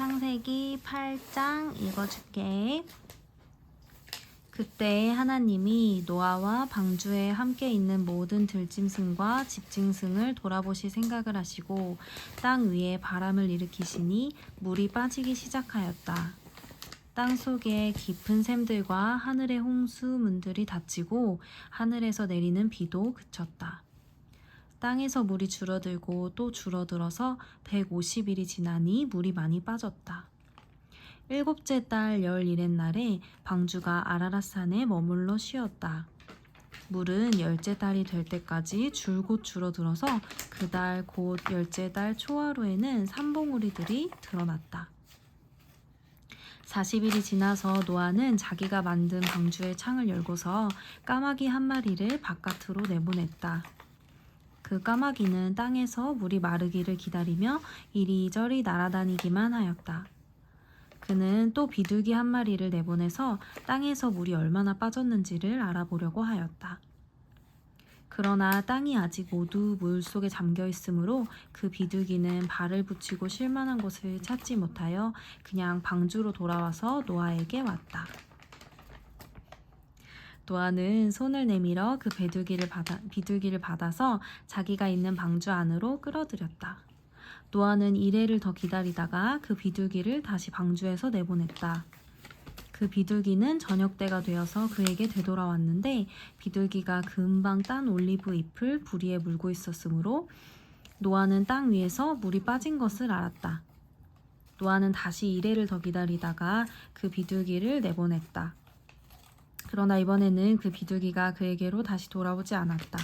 창세기 8장 읽어줄게. 그때 하나님이 노아와 방주에 함께 있는 모든 들짐승과 집짐승을 돌아보실 생각을 하시고 땅 위에 바람을 일으키시니 물이 빠지기 시작하였다. 땅 속에 깊은 샘들과 하늘의 홍수문들이 닫히고 하늘에서 내리는 비도 그쳤다. 땅에서 물이 줄어들고 또 줄어들어서 150일이 지나니 물이 많이 빠졌다. 일곱째 달 열일의 날에 방주가 아라라산에 머물러 쉬었다. 물은 열째 달이 될 때까지 줄곧 줄어들어서 그달 곧 열째 달 초하루에는 산봉우리들이 드러났다. 40일이 지나서 노아는 자기가 만든 방주의 창을 열고서 까마귀 한 마리를 바깥으로 내보냈다. 그 까마귀는 땅에서 물이 마르기를 기다리며 이리저리 날아다니기만 하였다. 그는 또 비둘기 한 마리를 내보내서 땅에서 물이 얼마나 빠졌는지를 알아보려고 하였다. 그러나 땅이 아직 모두 물 속에 잠겨 있으므로 그 비둘기는 발을 붙이고 쉴 만한 곳을 찾지 못하여 그냥 방주로 돌아와서 노아에게 왔다. 노아는 손을 내밀어 그 비둘기를 받아, 비둘기를 받아서 자기가 있는 방주 안으로 끌어들였다. 노아는 이래를 더 기다리다가 그 비둘기를 다시 방주에서 내보냈다. 그 비둘기는 저녁 때가 되어서 그에게 되돌아왔는데 비둘기가 금방 딴 올리브 잎을 부리에 물고 있었으므로 노아는 땅 위에서 물이 빠진 것을 알았다. 노아는 다시 이래를 더 기다리다가 그 비둘기를 내보냈다. 그러나 이번에는 그 비둘기가 그에게로 다시 돌아오지 않았다.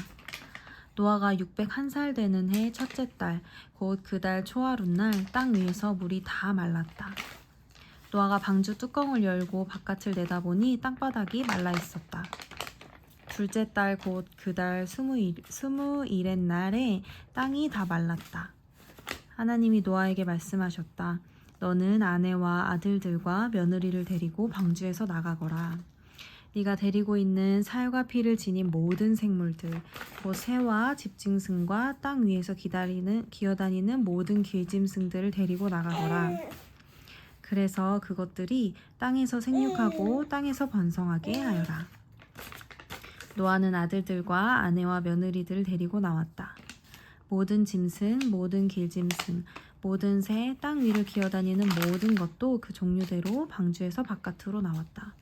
노아가 601살 되는 해 첫째 달, 곧 그 달 초하룻날 땅 위에서 물이 다 말랐다. 노아가 방주 뚜껑을 열고 바깥을 내다보니 땅바닥이 말라 있었다. 둘째 달 곧 그 달 스무일, 스무일의 날에 땅이 다 말랐다. 하나님이 노아에게 말씀하셨다. 너는 아내와 아들들과 며느리를 데리고 방주에서 나가거라. 네가 데리고 있는 살과 피를 지닌 모든 생물들, 곧 새와 집짐승과 땅 위에서 기다리는 기어다니는 모든 길짐승들을 데리고 나가거라. 그래서 그것들이 땅에서 생육하고 땅에서 번성하게 하여라. 노아는 아들들과 아내와 며느리들을 데리고 나왔다. 모든 짐승, 모든 길짐승, 모든 새, 땅 위를 기어다니는 모든 것도 그 종류대로 방주에서 바깥으로 나왔다.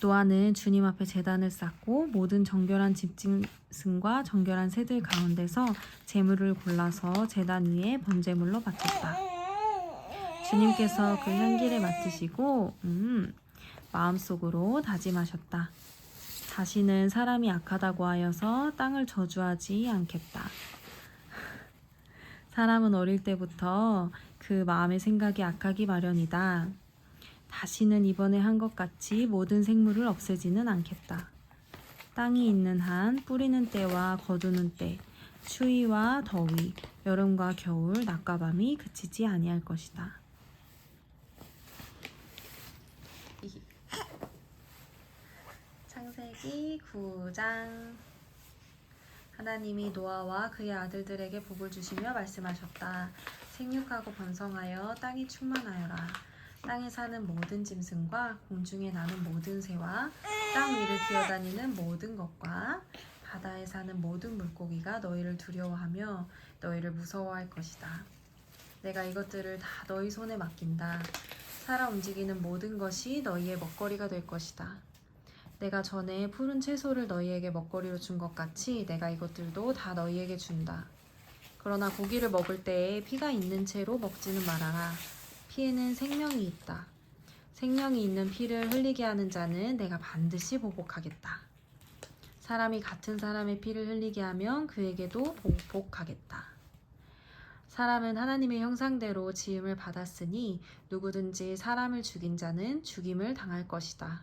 노아는 주님 앞에 제단을 쌓고 모든 정결한 집짐승과 정결한 새들 가운데서 제물을 골라서 제단 위에 번제물로 바쳤다. 주님께서 그 향기를 맡으시고 음, 마음속으로 다짐하셨다. 자신은 사람이 악하다고 하여서 땅을 저주하지 않겠다. 사람은 어릴 때부터 그 마음의 생각이 악하기 마련이다. 다시는 이번에 한 것 같이 모든 생물을 없애지는 않겠다. 땅이 있는 한 뿌리는 때와 거두는 때, 추위와 더위, 여름과 겨울, 낮과 밤이 그치지 아니할 것이다. 창세기 9장 하나님이 노아와 그의 아들들에게 복을 주시며 말씀하셨다. 생육하고 번성하여 땅이 충만하여라. 땅에 사는 모든 짐승과 공중에 나는 모든 새와 땅 위를 기어다니는 모든 것과 바다에 사는 모든 물고기가 너희를 두려워하며 너희를 무서워할 것이다. 내가 이것들을 다 너희 손에 맡긴다. 살아 움직이는 모든 것이 너희의 먹거리가 될 것이다. 내가 전에 푸른 채소를 너희에게 먹거리로 준 것 같이 내가 이것들도 다 너희에게 준다. 그러나 고기를 먹을 때에 피가 있는 채로 먹지는 말아라. 피에는 생명이 있다. 생명이 있는 피를 흘리게 하는 자는 내가 반드시 보복하겠다. 사람이 같은 사람의 피를 흘리게 하면 그에게도 보복하겠다. 사람은 하나님의 형상대로 지음을 받았으니 누구든지 사람을 죽인 자는 죽임을 당할 것이다.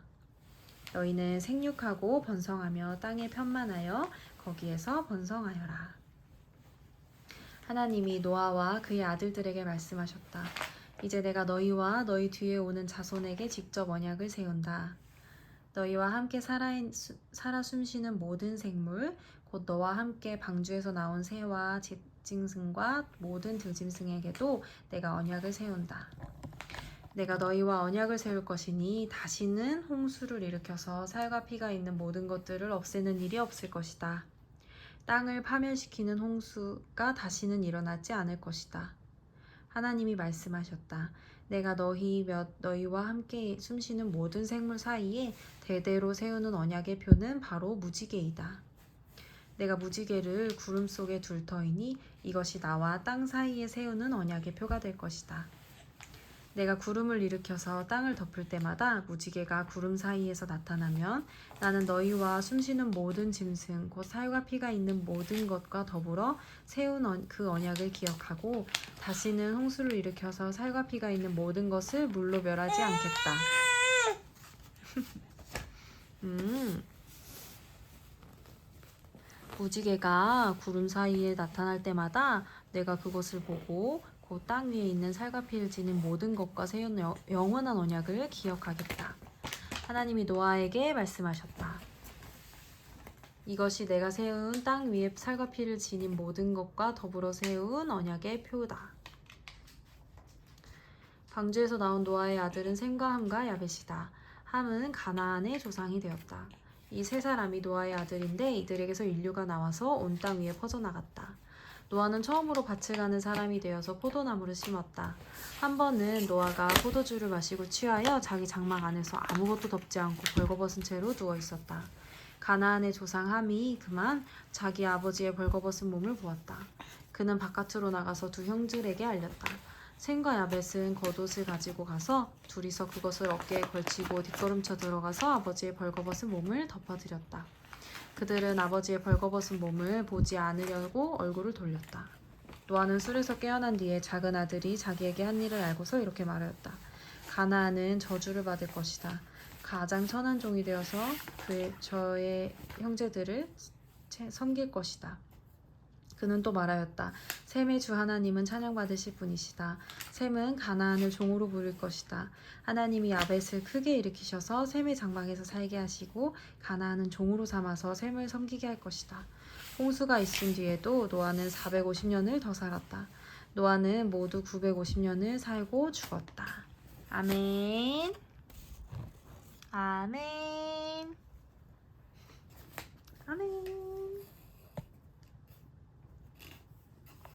너희는 생육하고 번성하며 땅에 편만하여 거기에서 번성하여라. 하나님이 노아와 그의 아들들에게 말씀하셨다. 이제 내가 너희와 너희 뒤에 오는 자손에게 직접 언약을 세운다. 너희와 함께 살아, 살아 숨쉬는 모든 생물, 곧 너와 함께 방주에서 나온 새와 집, 집짐승과 모든 들짐승에게도 내가 언약을 세운다. 내가 너희와 언약을 세울 것이니 다시는 홍수를 일으켜서 살과 피가 있는 모든 것들을 없애는 일이 없을 것이다. 땅을 파멸시키는 홍수가 다시는 일어나지 않을 것이다. 하나님이 말씀하셨다. 내가 너희 몇 너희와 함께 숨쉬는 모든 생물 사이에 대대로 세우는 언약의 표는 바로 무지개이다. 내가 무지개를 구름 속에 둘 터이니 이것이 나와 땅 사이에 세우는 언약의 표가 될 것이다. 내가 구름을 일으켜서 땅을 덮을 때마다 무지개가 구름 사이에서 나타나면 나는 너희와 숨쉬는 모든 짐승 곧 살과 피가 있는 모든 것과 더불어 세운 언- 그 언약을 기억하고 다시는 홍수를 일으켜서 살과 피가 있는 모든 것을 물로 멸하지 않겠다. 음. 무지개가 구름 사이에 나타날 때마다 내가 그것을 보고 그땅 위에 있는 살과 피를 지닌 모든 것과 세운 여- 영원한 언약을 기억하겠다. 하나님이 노아에게 말씀하셨다. 이것이 내가 세운 땅 위에 살과 피를 지닌 모든 것과 더불어 세운 언약의 표다. 방주에서 나온 노아의 아들은 셈과 함과 야벳이다. 함은 가나안의 조상이 되었다. 이 세 사람이 노아의 아들인데 이들에게서 인류가 나와서 온 땅 위에 퍼져나갔다. 노아는 처음으로 밭을 가는 사람이 되어서 포도나무를 심었다. 한 번은 노아가 포도주를 마시고 취하여 자기 장막 안에서 아무것도 덮지 않고 벌거벗은 채로 누워 있었다. 가나안의 조상 함이 그만 자기 아버지의 벌거벗은 몸을 보았다. 그는 바깥으로 나가서 두 형들에게 알렸다. 셈과 야벳은 겉옷을 가지고 가서 둘이서 그것을 어깨에 걸치고 뒷걸음쳐 들어가서 아버지의 벌거벗은 몸을 덮어드렸다. 그들은 아버지의 벌거벗은 몸을 보지 않으려고 얼굴을 돌렸다. 노아는 술에서 깨어난 뒤에 작은 아들이 자기에게 한 일을 알고서 이렇게 말하였다. 가나안은 저주를 받을 것이다. 가장 천한 종이 되어서 그의 저의 형제들을 채- 섬길 것이다. 그는 또 말하였다. 셈의 주 하나님은 찬양받으실 분이시다. 셈은 가나안을 종으로 부릴 것이다. 하나님이 야벳을 크게 일으키셔서 셈의 장막에서 살게 하시고 가나안은 종으로 삼아서 셈을 섬기게 할 것이다. 홍수가 있은 뒤에도 노아는 450년을 더 살았다. 노아는 모두 950년을 살고 죽었다. 아멘. 아멘. 아멘.